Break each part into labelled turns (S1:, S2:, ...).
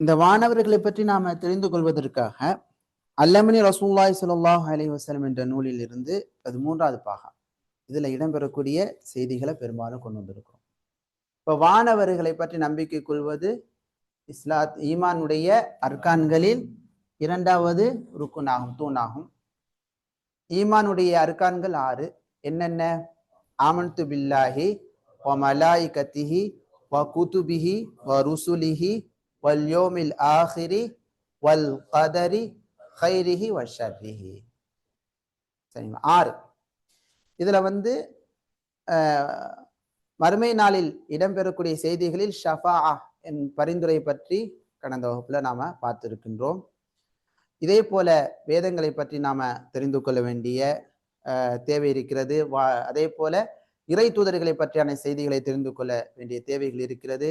S1: இந்த வானவர்களை பற்றி நாம தெரிந்து கொள்வதற்காக அல்லமணி ரசூல்லாய் சுல்லாஹ் அலைஹி என்ற நூலில் இருந்து அது மூன்றாவது பாகம் இதுல இடம்பெறக்கூடிய செய்திகளை பெரும்பாலும் கொண்டு வந்திருக்கிறோம். இப்ப வானவர்களை பற்றி நம்பிக்கை கொள்வது இஸ்லாத் ஈமானுடைய அர்கான்களில் இரண்டாவது ருக்குனாகும் தூணாகும். ஈமானுடைய அர்கான்கள் ஆறு. என்னென்ன? ஆமன்து பில்லாஹி மலாயி கத்திஹி வ குதுபிஹி வ ருசுலிஹி வல் யோமில் ஆஹிரி வல் கதரி ஹைரிஹி வஷரிஹி ஷர்ரிஹி சரிங்களா ஆறு. இதில் வந்து மறுமை நாளில் இடம்பெறக்கூடிய செய்திகளில் ஷஃபா என் பரிந்துரை பற்றி கடந்த வகுப்பில் நாம் பார்த்துருக்கின்றோம். இதே போல வேதங்களை பற்றி நாம் தெரிந்து கொள்ள வேண்டிய தேவை இருக்கிறது. வா அதே போல இறை தூதர்களை பற்றியான செய்திகளை தெரிந்து கொள்ள வேண்டிய தேவைகள் இருக்கிறது.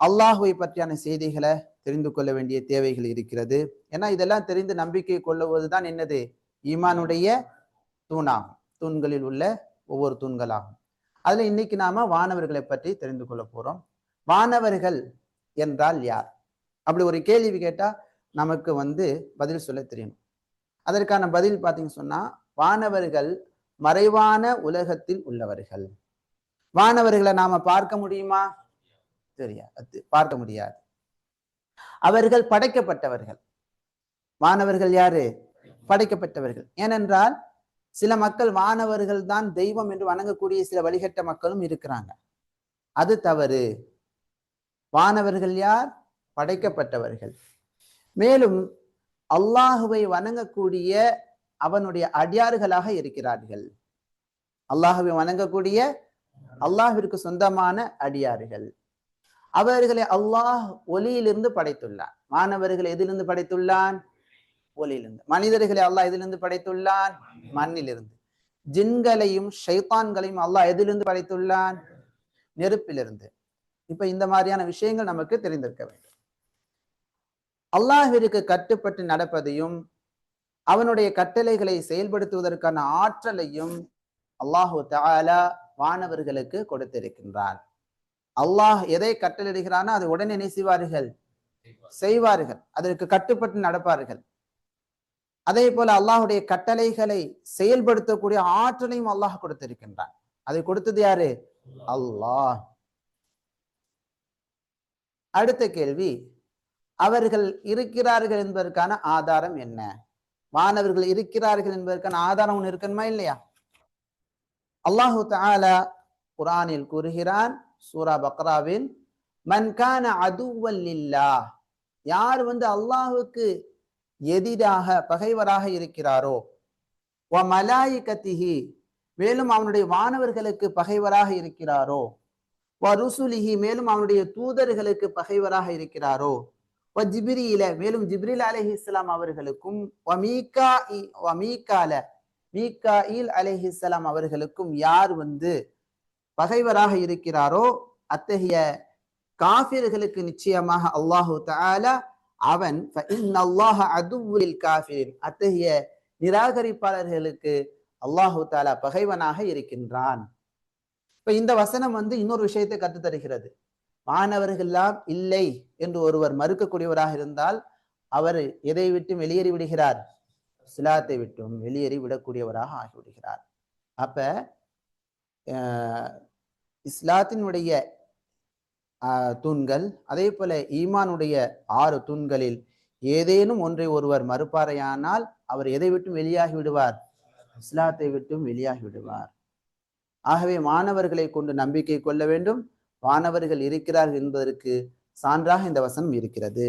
S1: அல்லாஹுவை பற்றியான செய்திகளை தெரிந்து கொள்ள வேண்டிய தேவைகள் இருக்கிறது. ஏன்னா இதெல்லாம் தெரிந்து நம்பிக்கை கொள்ளுவதுதான் என்னது? ஈமானுடைய தூணாகும். தூண்களில் உள்ள ஒவ்வொரு தூண்களாகும். அதுல இன்னைக்கு நாம வானவர்களை பற்றி தெரிந்து கொள்ள போறோம். வானவர்கள் என்றால் யார்? அப்படி ஒரு கேள்வி கேட்டா நமக்கு வந்து பதில் சொல்ல தெரியணும் அதற்கான பதில் பார்த்தீங்க சொன்னா வானவர்கள் மறைவான உலகத்தில் உள்ளவர்கள். வானவர்களை நாம பார்க்க முடியுமா? தெரியாது. பார்க்க முடியாது. அவர்கள் படைக்கப்பட்டவர்கள். மாணவர்கள் யாரு? படைக்கப்பட்டவர்கள். ஏனென்றால் சில மக்கள் மாணவர்கள் தான் தெய்வம் என்று வணங்கக்கூடிய சில வழிகட்ட மக்களும் இருக்கிறாங்க. அது தவறு. வானவர்கள் யார்? படைக்கப்பட்டவர்கள். மேலும் அல்லாஹுவை வணங்கக்கூடிய அவனுடைய அடியார்களாக இருக்கிறார்கள். அல்லாஹுவை வணங்கக்கூடிய அல்லாஹிற்கு சொந்தமான அடியார்கள். அவர்களை அல்லாஹ் ஒலியிலிருந்து படைத்துள்ளான். மாணவர்களை எதிலிருந்து படைத்துள்ளான்? ஒலியிலிருந்து. மனிதர்களை அல்லாஹ் எதிலிருந்து படைத்துள்ளான்? மண்ணிலிருந்து. ஜின்களையும் ஷைத்தான்களையும் அல்லாஹ் எதிலிருந்து படைத்துள்ளான்? நெருப்பிலிருந்து. இப்ப இந்த மாதிரியான விஷயங்கள் நமக்கு தெரிந்திருக்க வேண்டும். அல்லாஹிற்கு கட்டுப்பட்டு நடப்பதையும் அவனுடைய கட்டளைகளை செயல்படுத்துவதற்கான ஆற்றலையும் அல்லாஹு தாலா வானவர்களுக்கு கொடுத்திருக்கின்றான். அல்லாஹ் எதை கட்டளிடுகிறானோ அதை உடனே என்ன செய்வார்கள்? செய்வார்கள். அதற்கு கட்டுப்பட்டு நடப்பார்கள். அதே போல அல்லாஹுடைய கட்டளைகளை செயல்படுத்தக்கூடிய ஆற்றலையும் அல்லாஹ் கொடுத்திருக்கின்றான். அதை கொடுத்தது யாரு? அல்லாஹ். அடுத்த கேள்வி அவர்கள் இருக்கிறார்கள் என்பதற்கான ஆதாரம் என்ன? மாணவர்கள் இருக்கிறார்கள் என்பதற்கான ஆதாரம் ஒன்று இருக்கணுமா இல்லையா? அல்லாஹு தாலா குரானில் கூறுகிறான் சூரா பக்ராவில் மன்கான அதுவல்லில்லா யார் வந்து அல்லாஹுக்கு எதிராக பகைவராக இருக்கிறாரோ வ மலாயிகத்திஹி மேலும் அவனுடைய வானவர்களுக்கு பகைவராக இருக்கிறாரோ வ ருசுலிஹி மேலும் அவனுடைய தூதர்களுக்கு பகைவராக இருக்கிறாரோ வ ஜிப்ரியில மேலும் ஜிப்ரில் அலஹி இஸ்லாம் அவர்களுக்கும் வ மீகா வ மீகால மீகாயில் இஸ்லாம் அவர்களுக்கும் யார் வந்து பகைவராக இருக்கிறாரோ அத்தகைய காபிர்களுக்கு நிச்சயமாக அல்லாஹு தாலா அவன் அல்லாஹ் அதுவில் காஃபிரின். அத்தகைய நிராகரிப்பாளர்களுக்கு அல்லாஹு தாலா பகைவனாக இருக்கின்றான். இப்ப இந்த வசனம் வந்து இன்னொரு விஷயத்தை கற்றுத் தருகிறது. மாணவர்கள்லாம் இல்லை என்று ஒருவர் மறுக்கக்கூடியவராக இருந்தால் அவர் எதை விட்டும் வெளியேறி விடுகிறார்? சிலாத்தை விட்டும் வெளியேறி விடக்கூடியவராக ஆகிவிடுகிறார். அப்ப அஹ், இஸ்லாத்தினுடைய ஆஹ், தூண்கள் அதே போல ஈமானுடைய ஆறு தூண்களில் ஏதேனும் ஒன்றை ஒருவர் மறுப்பாரையானால் அவர் எதை விட்டும் வெளியாகி விடுவார்? இஸ்லாத்தை விட்டும் வெளியாகி விடுவார். ஆகவே மாணவர்களை கொண்டு நம்பிக்கை கொள்ள வேண்டும். வானவர்கள் இருக்கிறார்கள் என்பதற்கு சான்றாக இந்த வசனம் இருக்கிறது.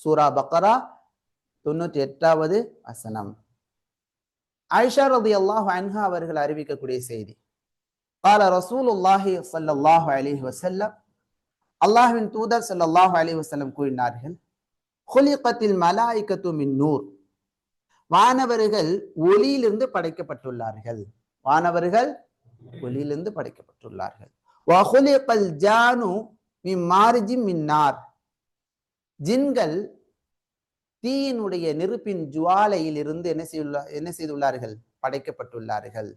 S1: சூரா பக்கரா தொண்ணூற்றி எட்டாவது வசனம். ஆயிஷா அல்லாஹ் அன்ஹா அவர்கள் அறிவிக்கக்கூடிய செய்தி. கால ரசூலுல்லாஹி சல்லாஹு அலிஹி வசல்லம் அல்லாஹின் தூதர் சல்லாஹு அலி வசல்லம் கூறினார்கள் ஹொலிகத்தில் மலாய்க்கத்து மின் நூர் வானவர்கள் ஒலியிலிருந்து படைக்கப்பட்டுள்ளார்கள் வானவர்கள் ஒலியிலிருந்து படைக்கப்பட்டுள்ளார்கள் ஜானு மின் மாரிஜி மின்னார் ஜின்கள் தீயினுடைய நெருப்பின் ஜுவாலையில் இருந்து என்ன செய்துள்ள என்ன செய்துள்ளார்கள் படைக்கப்பட்டுள்ளார்கள்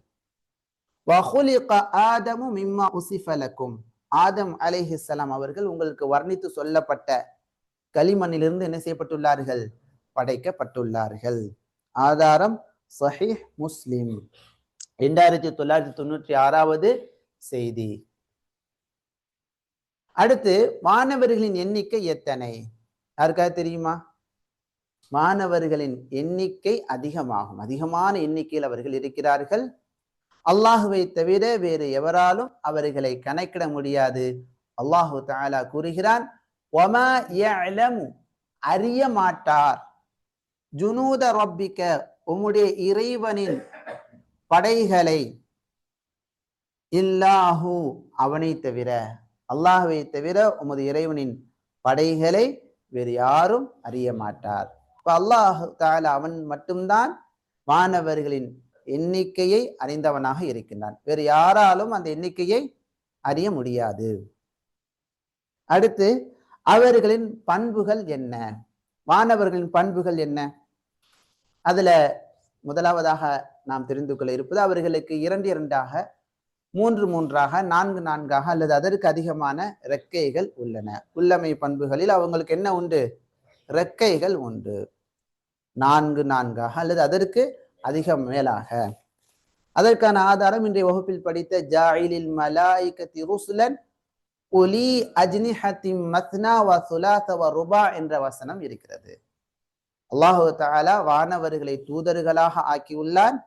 S1: வஹுலிக ஆதமு மிம்மா உசிஃபலக்கும் ஆதம் அலைஹிஸ்ஸலாம் அவர்கள் உங்களுக்கு வர்ணித்து சொல்லப்பட்ட களிமண்ணிலிருந்து என்ன செய்யப்பட்டுள்ளார்கள்? படைக்கப்பட்டுள்ளார்கள். ஆதாரம் சஹீஹ் முஸ்லிம். இரண்டாயிரத்தி தொள்ளாயிரத்தி தொண்ணூற்றி ஆறாவது செய்தி. அடுத்து மாணவர்களின் எண்ணிக்கை எத்தனை? யாருக்காவது தெரியுமா? மாணவர்களின் எண்ணிக்கை அதிகமாகும். அதிகமான எண்ணிக்கையில் அவர்கள் இருக்கிறார்கள். அல்லாஹுவை தவிர வேறு எவராலும் அவர்களை கணக்கிட முடியாது. அல்லாஹு தாலா கூறுகிறான் அறிய மாட்டார். ஜுனூத ரொப்பிக்க உம்முடைய இறைவனின் படைகளை இல்லாஹு அவனை தவிர அல்லாஹுவை தவிர உமது இறைவனின் படைகளை வேறு யாரும் அறிய மாட்டார். இப்போ அல்லாஹு தாலா அவன் மட்டும்தான் மாணவர்களின் எண்ணிக்கையை அறிந்தவனாக இருக்கின்றான். வேறு யாராலும் அந்த எண்ணிக்கையை அறிய முடியாது. அடுத்து அவர்களின் பண்புகள் என்ன? மாணவர்களின் பண்புகள் என்ன? அதுல முதலாவதாக நாம் தெரிந்து கொள்ள இருப்பது அவர்களுக்கு இரண்டு இரண்டாக மூன்று மூன்றாக நான்கு நான்காக அல்லது அதற்கு அதிகமான ரெக்கைகள் உள்ளன. உள்ளமை பண்புகளில் அவங்களுக்கு என்ன உண்டு? ரெக்கைகள் உண்டு. நான்கு நான்காக அல்லது அதற்கு அதிகம் மேலாக. அதற்கான ஆதாரம் இன்றைய வகுப்பில் படித்த ஜாயிலில் மலாய்கத்தி ருசுலன் ஒலி அஜ்னிஹத்தி மத்னா வ சுலாச வ ருபா என்ற வசனம் இருக்கிறது. அல்லாஹு தாலா வானவர்களை தூதர்களாக ஆக்கியுள்ளான்.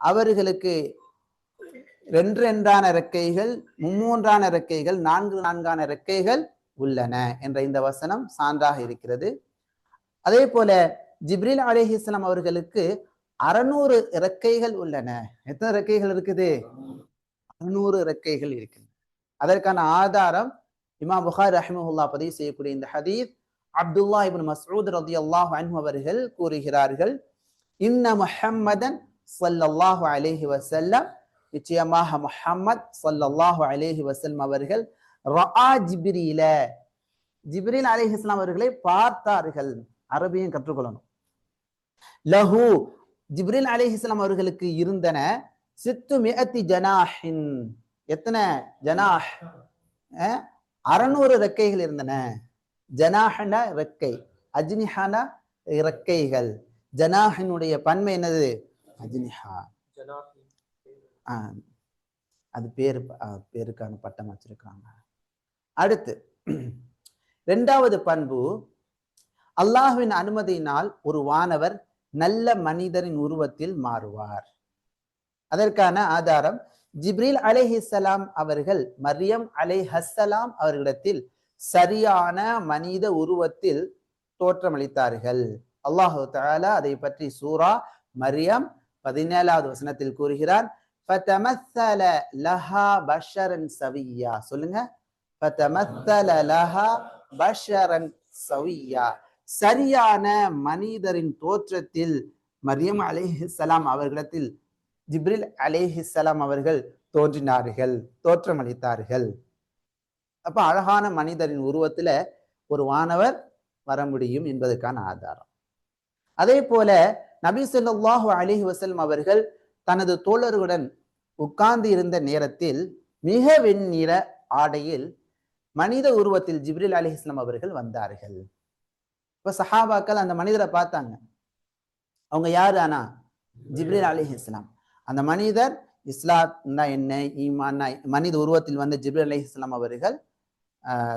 S1: அவர்களுக்கு ரெண்டு ரெண்டான இறக்கைகள் மும்மூன்றான இறக்கைகள் நான்கு நான்கான இறக்கைகள் உள்ளன என்ற இந்த வசனம் சான்றாக இருக்கிறது. அதே போல ஜிப்ரில் அலேஹிஸ்லாம் அவர்களுக்கு அறநூறு இறக்கைகள் உள்ளன. எத்தனை இறக்கைகள் இருக்குது? அறுநூறு இறக்கைகள் இருக்கின்றன. அதற்கான ஆதாரம் இமாம் புகார் ரஹிமஹுல்லா பதிவு செய்யக்கூடிய இந்த ஹதீத் அப்துல்லா இபின் மசூத் ரதி அல்லாஹ் அவர்கள் கூறுகிறார்கள் இன்ன முஹம்மதன் ஸல்லல்லாஹு அலேஹி வசல்லம் நிச்சயமாக முஹம்மத் ஸல்லல்லாஹு அலேஹி வசல்லம் அவர்கள் ரஆ ஜிப்ரீல ஜிப்ரீல் அலைஹிஸ்ஸலாம் அவர்களை பார்த்தார்கள். அரபியும் கற்றுக்கொள்ளணும். லஹு ஜிப்ரீல் அலிஹிஸ்லாம் அவர்களுக்கு இருந்தன. சித்து மிகத்தி ஜனாஹின். எத்தனை? ஜனாஹ். அறநூறு ரெக்கைகள் இருந்தன. ஜனாஹனா ரெக்கை. அஜ்னிஹானா இறக்கைகள் ஜனாஹினுடைய பன்மை என்னது? அஜ்னிஹா. அது பேரு பேருக்கான பட்டம் வச்சிருக்காங்க. அடுத்து ரெண்டாவது பண்பு அல்லாஹ்வின் அனுமதியினால் ஒரு வானவர் நல்ல மனிதரின் உருவத்தில் மாறுவார். அதற்கான ஆதாரம் ஜிப்ரீல் அலேஹிசலாம் அவர்கள் மரியம் அலைஹஸ்ஸலாம் அவர்களிடத்தில் சரியான மனித உருவத்தில் தோற்றமளித்தார்கள். அல்லாஹு தாலா அதை பற்றி சூரா மரியம் பதினேழாவது வசனத்தில் கூறுகிறார் பஷரன் சவியா சொல்லுங்க. சரியான மனிதரின் தோற்றத்தில் மரியம் அலைஹிஸ்ஸலாம் அவர்களிடத்தில் ஜிப்ரில் அலைஹிஸ்ஸலாம் அவர்கள் தோன்றினார்கள் தோற்றம் அளித்தார்கள் அப்ப அழகான மனிதரின் உருவத்துல ஒரு வானவர் வர முடியும் என்பதற்கான ஆதாரம். அதே போல நபி ஸல்லல்லாஹு அலிஹி வஸல்லம் அவர்கள் தனது தோழர்களுடன் உட்கார்ந்து இருந்த நேரத்தில் மிக வெண்ணிற ஆடையில் மனித உருவத்தில் ஜிப்ரில் அலிஹிஸ்லாம் அவர்கள் வந்தார்கள். இப்போ சஹாபாக்கள் அந்த மனிதரை பார்த்தாங்க. அவங்க யார் ஆனா? அலீஹி இஸ்லாம் அந்த மனிதர் இஸ்லாம்னா என்ன? ஈமான்னா மனித உருவத்தில் வந்த ஜிப்ரீல் அலி இஸ்லாம் அவர்கள்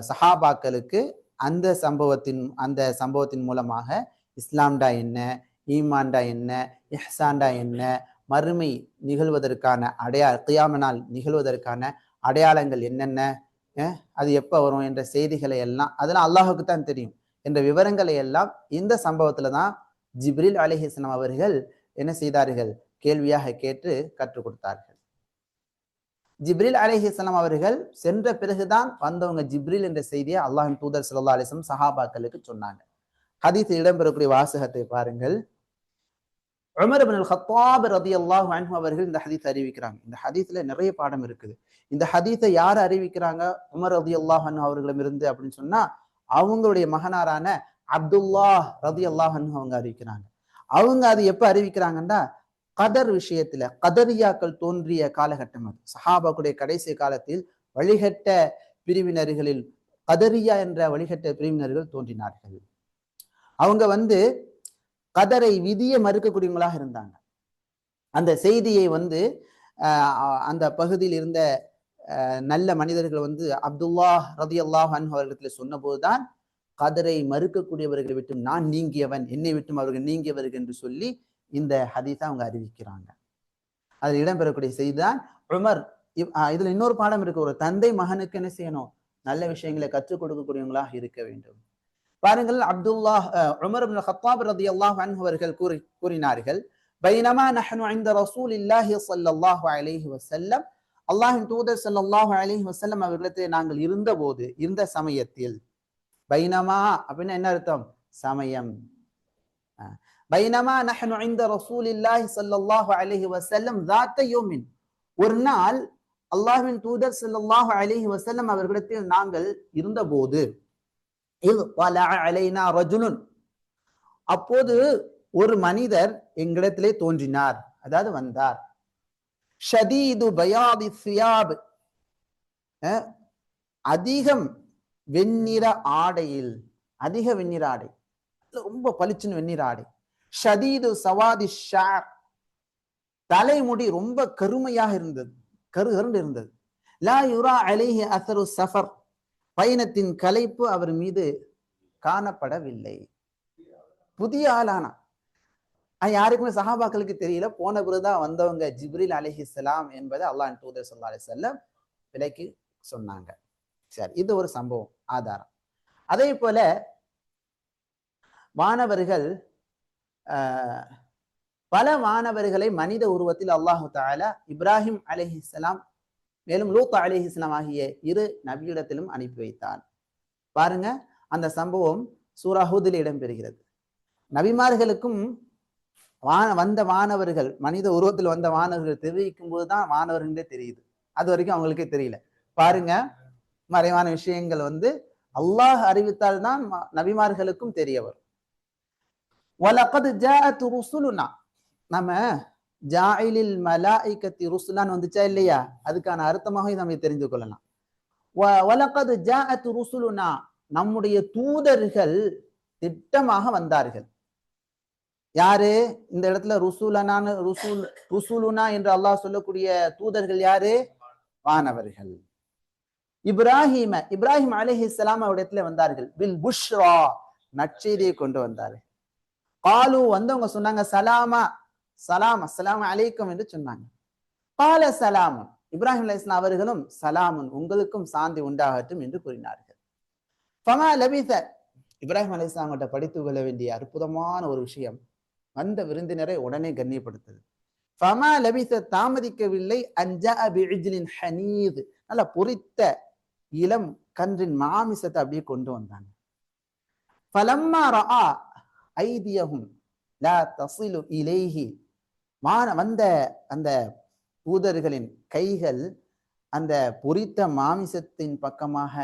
S1: சஹாபாக்களுக்கு அந்த சம்பவத்தின் அந்த சம்பவத்தின் மூலமாக இஸ்லாம்டா என்ன? ஈமான்டா என்ன? இஹ்சான்டா என்ன? மறுமை நிகழ்வதற்கான அடையா கியாமனால் நிகழ்வதற்கான அடையாளங்கள் என்னென்ன? அது எப்போ வரும் என்ற செய்திகளை எல்லாம் அதெல்லாம் அல்லாஹுக்கு தான் தெரியும். என்ற விவரங்களை எல்லாம் இந்த சம்பவத்துல தான் ஜிப்ரில் அலிஹிஸ்லாம் அவர்கள் என்ன செய்தார்கள்? கேள்வியாக கேட்டு கற்றுக் கொடுத்தார்கள். ஜிப்ரில் அலிஹிஸ்லாம் அவர்கள் சென்ற பிறகுதான் வந்தவங்க ஜிப்ரில் என்ற செய்தியை அல்லாஹின் தூதர் சல்லா அலிஸ்லம் சஹாபாக்களுக்கு சொன்னாங்க. ஹதீஸில் இடம்பெறக்கூடிய வாசகத்தை பாருங்கள். உமர் இப்னு ஹத்தாப் ரதியல்லாஹு அன்ஹு அவர்கள் இந்த ஹதீஸ் அறிவிக்கிறாங்க. இந்த ஹதீஸ்ல நிறைய பாடம் இருக்குது. இந்த ஹதீஸை யார் அறிவிக்கிறாங்க? உமர் ரதியல்லாஹு அன்ஹு அவர்களிடமிருந்து அப்படின்னு சொன்னா அவங்களுடைய மகனாரான அப்துல்லாஹ் ரதி அன்ஹு அவங்க அறிவிக்கிறாங்க. அவங்க அது எப்ப அறிவிக்கிறாங்கன்னா கதர் விஷயத்துல கதரியாக்கள் தோன்றிய காலகட்டம் அது. சஹாபாக்குடைய கடைசி காலத்தில் வழிகட்ட பிரிவினர்களில் கதரியா என்ற வழிகட்ட பிரிவினர்கள் தோன்றினார்கள். அவங்க வந்து கதரை விதியை மறுக்கக்கூடியவங்களாக இருந்தாங்க. அந்த செய்தியை வந்து அந்த பகுதியில் இருந்த நல்ல மனிதர்கள் வந்து அப்துல்லா ரதி அல்லாஹ் அவர்களிடத்தில் சொன்னபோதுதான் கதரை மறுக்கக்கூடியவர்களை விட்டும் நான் நீங்கியவன் என்னை விட்டும் அவர்கள் நீங்கியவர்கள் என்று சொல்லி இந்த ஹதீஸை அவங்க அறிவிக்கிறாங்க. அதில் இடம்பெறக்கூடிய செய்திதான் உமர் இதுல இன்னொரு பாடம் இருக்கு ஒரு தந்தை மகனுக்கு என்ன செய்யணும்? நல்ல விஷயங்களை கற்றுக் கொடுக்கக்கூடியவங்களாக இருக்க வேண்டும். பாருங்கள் அப்துல்லா உமர் ஹத்தாப் ரதி அல்லாஹ் அவர்கள் கூறி கூறினார்கள் பைனமா நஹனு இந்த ரசூல் இல்லாஹி சல்லாஹு அலைஹி வசல்லம் அல்லாஹின் தூதர் சல்லாஹு அலைஹி வசல்லம் அவர்களிடத்தில் நாங்கள் இருந்த போது இருந்த சமயத்தில் பைனமா அப்படின்னு என்ன அர்த்தம்? சமயம். பைனமா நஹனு இந்த ரசூல் இல்லாஹி சல்லாஹு அலைஹி வசல்லம் தாத்த யோமின். ஒரு நாள் அல்லாஹின் தூதர் சல்லாஹு அலைஹி வசல்லம் அவர்களிடத்தில் நாங்கள் இருந்தபோது அலைனா ரஜுலுன். அப்போது ஒரு மனிதர் எங்களிடத்திலே தோன்றினார். அதாவது வந்தார். ஷதீது பயாதி சியாப். அதிகம் வெண்ணிற ஆடையில் அதிக வெண்ணிற ஆடை. ரொம்ப பளிச்சுன்னு வெண்ணிற ஆடை. ஷதீது சவாதி ஷார். தலைமுடி ரொம்ப கருமையாக இருந்தது. கரு கருண்டு இருந்தது. லா யுரா அலிஹி அசரு சஃபர். பயணத்தின் கலைப்பு அவர் மீது காணப்படவில்லை. புதிய ஆளானா யாருக்குமே சஹாபாக்களுக்கு தெரியல. போன பிறகுதான் வந்தவங்க ஜிப்ரில் அலிஹிஸ்லாம் என்பதை அல்லாஹ் தூதர் சொல்லா அலி செல்லம் விலைக்கு சொன்னாங்க. சரி இது ஒரு சம்பவம் ஆதாரம். அதே போல மாணவர்கள் பல மாணவர்களை மனித உருவத்தில் அல்லாஹு தாலா இப்ராஹிம் அலிஹிஸ்லாம் மேலும் லூத் அலிஹிஸ்லாம் ஆகிய இரு நபியிடத்திலும் அனுப்பி வைத்தான். பாருங்க அந்த சம்பவம் சூராஹூதில் இடம்பெறுகிறது. நபிமார்களுக்கும் வான வந்த மாணவர்கள் மனித உருவத்தில் வந்த மாணவர்கள் தெரிவிக்கும் போதுதான் மாணவர்களே தெரியுது. அது வரைக்கும் அவங்களுக்கே தெரியல. பாருங்க மறைவான விஷயங்கள் வந்து அல்லாஹ் அறிவித்தால் தான் நபிமார்களுக்கும் தெரிய வரும். நம்ம ஜாயிலில் மலாய்கத்தி ருசுலான்னு வந்துச்சா இல்லையா? அதுக்கான அர்த்தமாக நம்ம தெரிந்து கொள்ளலாம். வலக்கது ஜாஅத் ருசுலுனா நம்முடைய தூதர்கள் திட்டமாக வந்தார்கள். யாரு? இந்த இடத்துல ருசூலனான ருசூல் ருசூலுனா என்று அல்லாஹ் சொல்லக்கூடிய தூதர்கள் யாரு? வானவர்கள் இப்ராஹிம இப்ராஹிம் அலிஹி இஸ்லாம் இடத்துல வந்தார்கள். பில் புஷ்ரா நற்செய்தியை கொண்டு வந்தாரு. காலு வந்தவங்க சொன்னாங்க சலாமா சலாம் அஸ்லாம் அலைக்கும் என்று சொன்னாங்க. கால சலாமன் இப்ராஹிம் அலி இஸ்லாம் அவர்களும் சலாமுன் உங்களுக்கும் சாந்தி உண்டாகட்டும் என்று கூறினார்கள். ஃபமா லபிச இப்ராஹிம் அலி இஸ்லாம் கிட்ட படித்து கொள்ள வேண்டிய அற்புதமான ஒரு விஷயம். வந்த விருந்தினரை உடனே கண்ணியப்படுத்தது. ஃபமா லபிச தாமதிக்கவில்லை அஞ்சா பிஜிலின் ஹனீத். நல்ல பொறித்த இளம் கன்றின் மாமிசத்தை அப்படியே கொண்டு வந்தாங்க. ஃபலம்மா ரா ஐதியகும் லா தசிலு இலேஹி. மான வந்த அந்த தூதர்களின் கைகள் அந்த பொறித்த மாமிசத்தின் பக்கமாக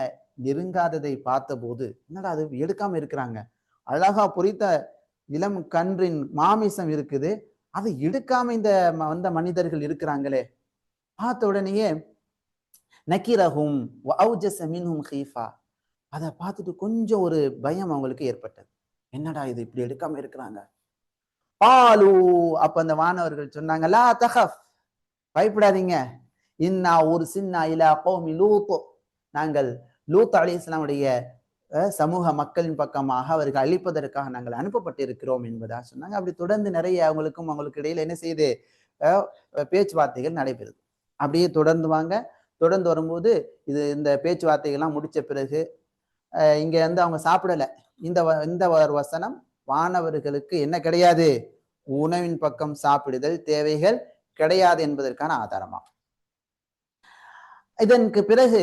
S1: நெருங்காததை பார்த்தபோது என்னடா அது எடுக்காம இருக்கிறாங்க. அழகா பொறித்த இளம் கன்றின் மாமிசம் இருக்குது. அதை எடுக்காம இந்த வந்த மனிதர்கள் இருக்கிறாங்களே. பார்த்த உடனேயே நக்கிரகும் மின்ஹும் ஹீஃபா. அதை பார்த்துட்டு கொஞ்சம் ஒரு பயம் அவங்களுக்கு ஏற்பட்டது. என்னடா இது இப்படி எடுக்காம இருக்கிறாங்க? பாலு. அப்ப அந்த மாணவர்கள் சொன்னாங்க தஹப் பயப்படாதீங்க. இன்னா ஒரு சின்ன இலா கோமி லூத்தோ. நாங்கள் லூத் அலி இஸ்லாமுடைய சமூக மக்களின் பக்கமாக அவர்கள் அழிப்பதற்காக நாங்கள் அனுப்பப்பட்டிருக்கிறோம் என்பதா சொன்னாங்க. அப்படி தொடர்ந்து நிறைய அவங்களுக்கும் அவங்களுக்கு இடையில என்ன செய்யுது பேச்சுவார்த்தைகள் நடைபெறுது. அப்படியே தொடர்ந்து வாங்க. தொடர்ந்து வரும்போது இது இந்த பேச்சுவார்த்தைகள்லாம் முடிச்ச பிறகு இங்க வந்து அவங்க சாப்பிடலை. இந்த இந்த ஒரு வசனம் வானவர்களுக்கு என்ன கிடையாது? உணவின் பக்கம் சாப்பிடுதல் தேவைகள் கிடையாது என்பதற்கான ஆதாரமா இதற்கு பிறகு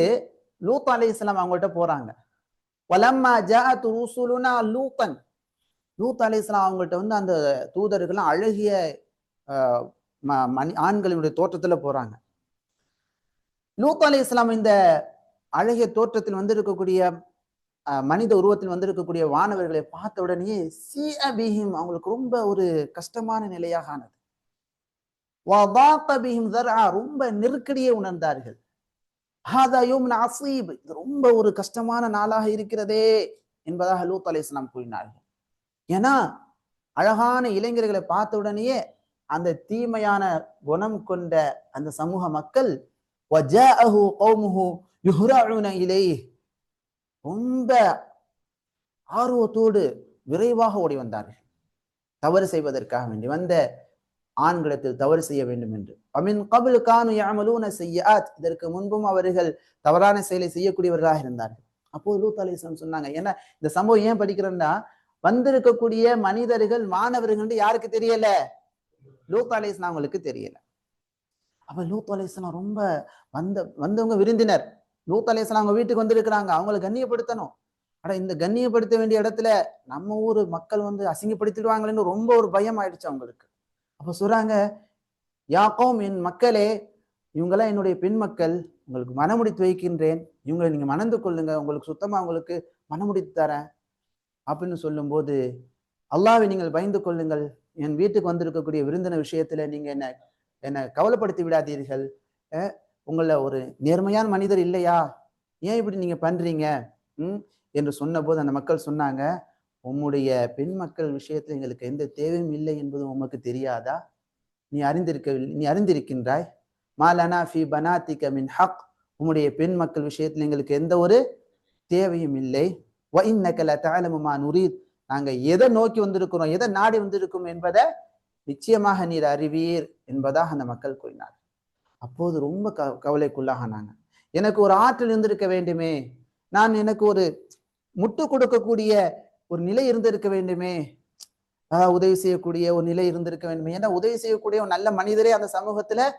S1: லூத் அலி இஸ்லாம் அவங்கள்ட்ட போறாங்க. வலம்மா ஜாத் ரூசுலுனா லூத்தன். லூத் அலி இஸ்லாம் அவங்கள்ட்ட வந்து அந்த தூதர்கள்லாம் அழகிய மணி ஆண்களினுடைய தோற்றத்துல போறாங்க. லூத் அலி இஸ்லாம் இந்த அழகிய தோற்றத்தில் வந்திருக்கக்கூடிய மனித உருவத்தில் வந்திருக்கக்கூடிய வானவர்களை பார்த்த உடனே சி அபிஹிம் அவங்களுக்கு ரொம்ப ஒரு கஷ்டமான நிலையாக ஆனது. ரொம்ப நெருக்கடியை உணர்ந்தார்கள். ஹாதாயும் அசீப். இது ரொம்ப ஒரு கஷ்டமான நாளாக இருக்கிறதே என்பதாக லூத் அலி இஸ்லாம் கூறினார்கள். ஏன்னா அழகான இளைஞர்களை பார்த்த உடனேயே அந்த தீமையான குணம் கொண்ட அந்த சமூக மக்கள் ரொம்ப ஆர்வத்தோடு விரைவாக ஓடி வந்தார்கள். தவறு செய்வதற்காக வேண்டி வந்த ஆண்களிடத்தில் தவறு செய்ய வேண்டும் என்று. அமின் கபில் கானு யாமலூன செய்யாத் இதற்கு முன்பும் அவர்கள் தவறான செயலை செய்யக்கூடியவர்களாக இருந்தார்கள். அப்போது லூத் அலிஸ்லாம் சொன்னாங்க ஏன்னா இந்த சம்பவம் ஏன் படிக்கிறோம்னா வந்திருக்கக்கூடிய மனிதர்கள் மாணவர்கள் யாருக்கு தெரியல? லூத் அலிஸ்லாம் அவங்களுக்கு தெரியல. அப்ப லூத் அலிஸ்லாம் ரொம்ப வந்த வந்தவங்க விருந்தினர். லூத் அலிஸ்லாம் அவங்க வீட்டுக்கு வந்திருக்கிறாங்க அவங்களை கண்ணியப்படுத்தணும். ஆனா இந்த கண்ணியப்படுத்த வேண்டிய இடத்துல நம்ம ஊர் மக்கள் வந்து அசிங்கப்படுத்திடுவாங்களேன்னு ரொம்ப ஒரு பயம் ஆயிடுச்சு அவங்களுக்கு. அப்போ சொல்கிறாங்க யாக்கோம் என் மக்களே இவங்கெல்லாம் என்னுடைய பெண் மக்கள். உங்களுக்கு மனமுடித்து வைக்கின்றேன். இவங்களை நீங்கள் மணந்து கொள்ளுங்க. உங்களுக்கு சுத்தமாக உங்களுக்கு மனமுடித்து தரேன். அப்படின்னு சொல்லும்போது அல்லாவை நீங்கள் பயந்து கொள்ளுங்கள். என் வீட்டுக்கு வந்திருக்கக்கூடிய விருந்தின விஷயத்தில் நீங்கள் என்ன என்னை கவலைப்படுத்தி விடாதீர்கள்? உங்களை ஒரு நேர்மையான மனிதர் இல்லையா? ஏன் இப்படி நீங்கள் பண்ணுறீங்க ம் என்று சொன்னபோது அந்த மக்கள் சொன்னாங்க உம்முடைய பெண் மக்கள் விஷயத்தில் எங்களுக்கு எந்த தேவையும் இல்லை என்பது உமக்கு தெரியாதா? நீ அறிந்திருக்கவில்லை நீ அறிந்திருக்கின்றாய். மாலனா ஃபி பனாத்திக மின் ஹக். உம்முடைய பெண் மக்கள் விஷயத்தில் எங்களுக்கு எந்த ஒரு தேவையும் இல்லை. வ இன்னக லதஅலமு நுரீத். நாங்கள் எதை நோக்கி வந்திருக்கிறோம் எதை நாடி வந்திருக்கோம் என்பதை நிச்சயமாக நீர் அறிவீர் என்பதாக அந்த மக்கள் கூறினார். அப்போது ரொம்ப க கவலைக்குள்ளாகினாங்க எனக்கு ஒரு ஆற்றல் இருந்திருக்க வேண்டுமே. நான் எனக்கு ஒரு முட்டு கொடுக்கக்கூடிய ஒரு நிலை இருந்திருக்க வேண்டுமே. ஆஹ் உதவி செய்யக்கூடிய ஒரு நிலை இருந்திருக்க வேண்டுமே. ஏன்னா உதவி செய்யக்கூடிய ஒரு நல்ல மனிதரே அந்த சமூகத்துல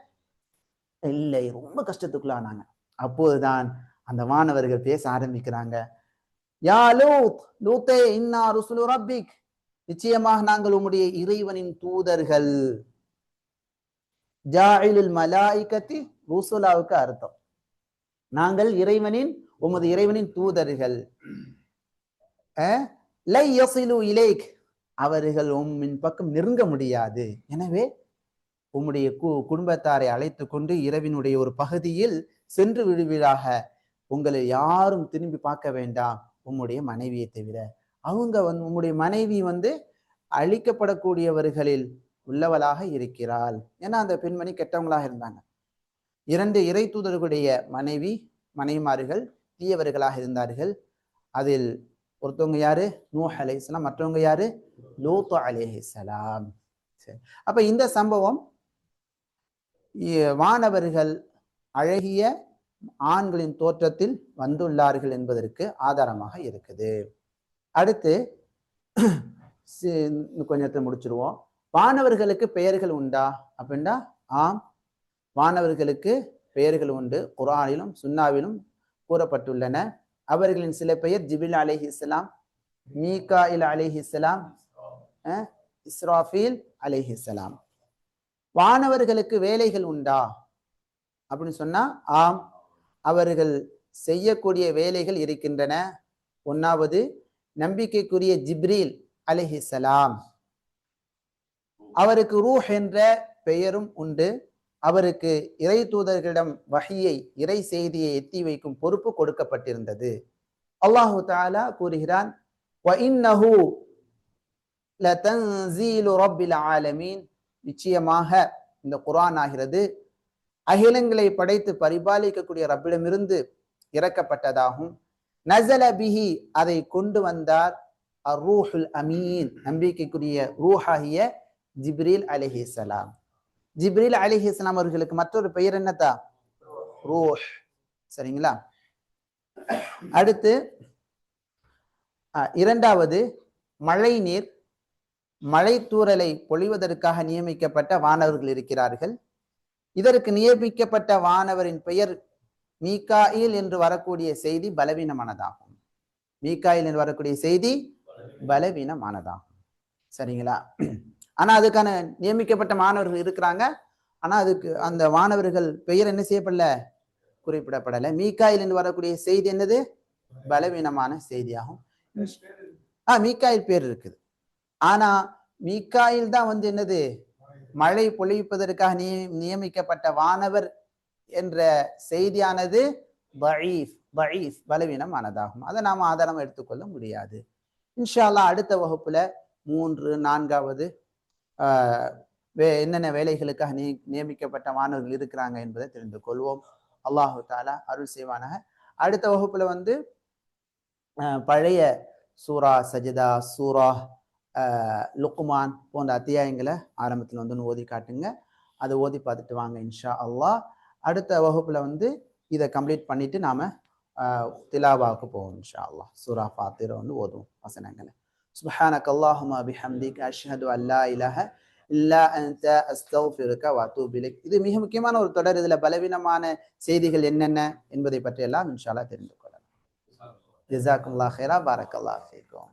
S1: இல்லை. ரொம்ப கஷ்டத்துக்குள்ளானாங்க. அப்போதுதான் அந்த மாணவர்கள் பேச ஆரம்பிக்கிறாங்க. யா லூத் லூத்தே இன்னா ருசுலு ரப்பிக். நிச்சயமாக நாங்கள் உம்முடைய இறைவனின் தூதர்கள். ஜாயிலுல் மலாய்கத்தி ருசுலாவுக்கு அர்த்தம். நாங்கள் இறைவனின் உமது இறைவனின் தூதர்கள். அஹ், லை யசிலு இலேக். அவர்கள் உம்மின் பக்கம் நெருங்க முடியாது. எனவே உம்முடைய கு குடும்பத்தாரை அழைத்து கொண்டு இரவினுடைய ஒரு பகுதியில் சென்று விடுவீராக. உங்களை யாரும் திரும்பி பார்க்க வேண்டாம். உம்முடைய மனைவியை தவிர. அவங்க வந்து உம்முடைய மனைவி வந்து அழிக்கப்படக்கூடியவர்களில் உள்ளவளாக இருக்கிறாள். ஏன்னா அந்த பெண்மணி கெட்டவங்களாக இருந்தாங்க. இரண்டு இறை தூதர்களுடைய மனைவி மனைவிமார்கள் தீயவர்களாக இருந்தார்கள். அதில் ஒருத்தவங்க யாரு? நூஹ் அலைஹிஸ்ஸலாம் மற்றவங்க யாரு? லூத்து அலைஹிஸ்ஸலாம் சரி. அப்ப இந்த சம்பவம் வானவர்கள் அழகிய ஆண்களின் தோற்றத்தில் வந்துள்ளார்கள் என்பதற்கு ஆதாரமாக இருக்குது. அடுத்து சி- இன்னும் கொஞ்சத்தை முடிச்சிருவோம். வானவர்களுக்கு பெயர்கள் உண்டா? அப்படின்னா ஆம். வானவர்களுக்கு பெயர்கள் உண்டு. குரானிலும் சுன்னாவிலும் கூறப்பட்டுள்ளன. அவர்களின் சில பெயர் ஜிபில் அலேஹி இஸ்லாம் மீகா இல் அலேஹி அஹ், இஸ்ராஃபீல் அலைஹிஸ்ஸலாம் வானவர்களுக்கு வேலைகள் உண்டா? அப்படின்னு சொன்னா ஆம் அவர்கள் செய்யக்கூடிய வேலைகள் இருக்கின்றன. ஒன்னாவது நம்பிக்கைக்குரிய ஜிப்ரீல் அலிஹிசலாம் அவருக்கு ரூஹ் என்ற பெயரும் உண்டு. அவருக்கு இறை தூதர்களிடம் வகையை இறை செய்தியை எத்தி வைக்கும் பொறுப்பு கொடுக்கப்பட்டிருந்தது. அல்லாஹு தாலா கூறுகிறான் நிச்சயமாக இந்த குரான் ஆகிறது. அகிலங்களை படைத்து பரிபாலிக்கக்கூடிய ரப்பிடமிருந்து இறக்கப்பட்டதாகும். நசல பிஹி அதை கொண்டு வந்தார் அர் ரூஹுல் அமீன் நம்பிக்கைக்குரிய ரூஹாகிய ஜிப்ரீல் அலிஹிசலாம் ஜிப்ரீல் அலிஹிஸ்லாம் அவர்களுக்கு மற்றொரு பெயர் என்னத்தா? ரூஹ். சரிங்களா? அடுத்து அஹ், இரண்டாவது மழை நீர் மழை தூறலை பொழிவதற்காக நியமிக்கப்பட்ட வானவர்கள் இருக்கிறார்கள். இதற்கு நியமிக்கப்பட்ட வானவரின் பெயர் மீகாயில் என்று வரக்கூடிய செய்தி பலவீனமானதாகும். மீகாயில் என்று வரக்கூடிய செய்தி பலவீனமானதாகும். சரிங்களா? ஆனால் அதுக்கான நியமிக்கப்பட்ட மாணவர்கள் இருக்கிறாங்க. ஆனால் அதுக்கு அந்த மாணவர்கள் பெயர் என்ன செய்யப்படல? குறிப்பிடப்படலை. மீக்காயில் என்று வரக்கூடிய செய்தி என்னது? பலவீனமான செய்தியாகும். ஆ மீக்காயில் பேர் இருக்குது. ஆனா மீக்காயில் தான் வந்து என்னது? மழை பொழிப்பதற்காக நிய- நியமிக்கப்பட்ட வானவர் என்ற செய்தியானது பஈஃப் பஈஃப் பலவீனமானதாகும். அதை நாம் ஆதாரம் எடுத்துக்கொள்ள முடியாது. இன்ஷால்லா அடுத்த வகுப்புல மூன்று நான்காவது வே என்னென்ன வேலைகளுக்காக நிய நியமிக்கப்பட்ட மாணவர்கள் இருக்கிறாங்க என்பதை தெரிந்து கொள்வோம். அல்லாஹு தாலா அருள் செய்வானாக. அடுத்த வகுப்புல வந்து பழைய சூரா சஜிதா சூரா லுக்குமான் போன்ற அத்தியாயங்களை ஆரம்பத்தில் வந்து ஒன்று ஓதி காட்டுங்க. அதை ஓதி பார்த்துட்டு வாங்க இன்ஷா அல்லாஹ் அடுத்த வகுப்புல வந்து இதை கம்ப்ளீட் பண்ணிட்டு நாம திலாவாக்கு திலாவாவுக்கு போவோம் இன்ஷா அல்லாஹ் சூரா ஃபாத்திர வந்து ஓதுவோம் வசனங்களை. சுப்ஹானக அல்லாஹும்ம பிஹம்திக அஷ்ஹது அன் லா இலாஹ இல்லா அன்த அஸ்தக்ஃபிருக வ அத்தூபு இலைக் இது மிக முக்கியமான ஒரு தொடர் இதுல பலவீனமான செய்திகள் என்னென்ன என்பதை பற்றி எல்லாம் இன்ஷா அல்லாஹ் தெரிந்து கொள்ளலாம் ஜஸாக்குமுல்லாஹ் ஹைரா பாரக்கல்லாஹ் ஃபீக்கும்